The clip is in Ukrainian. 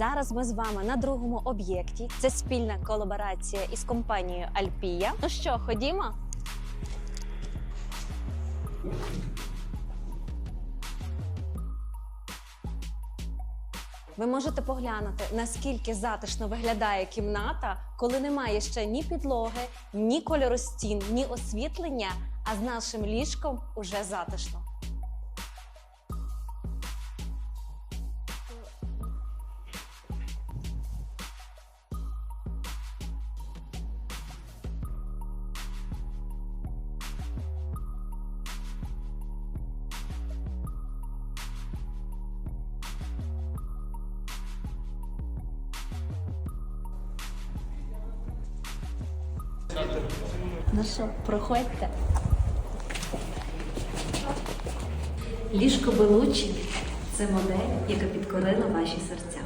Зараз ми з вами на другому об'єкті. Це спільна колаборація із компанією Альпія. Ну що, ходімо? Ви можете поглянути, наскільки затишно виглядає кімната, коли немає ще ні підлоги, ні кольору стін, ні освітлення, а з нашим ліжком уже затишно. Ну що, проходьте. Ліжко Белучі це модель, яка підкорила ваші серця.